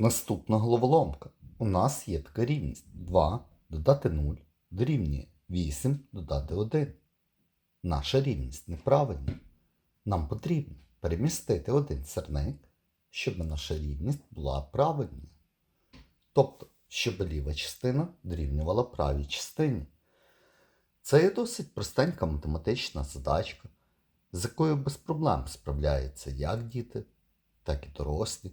Наступна головоломка. У нас є така рівність 2 додати 0 дорівнює 8 додати 1. Наша рівність неправильна. Нам потрібно перемістити один сірник, щоб наша рівність була правильною. Тобто, щоб ліва частина дорівнювала правій частині. Це є досить простенька математична задачка, з якою без проблем справляються як діти, так і дорослі.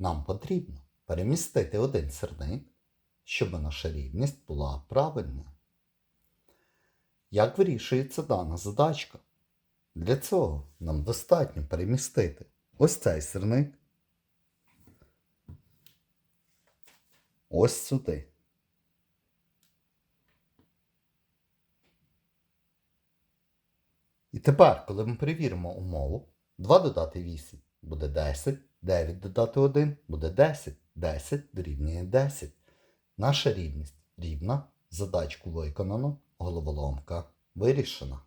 Нам потрібно перемістити один сирник, щоб наша рівність була правильною. Як вирішується дана задачка? Для цього нам достатньо перемістити ось цей сирник ось сюди. І тепер, коли ми перевіримо умову, 2 додати 8 буде 10, 9 додати 1 буде 10, 10 дорівнює 10. Наша рівність рівна, задачку виконано, головоломка вирішена.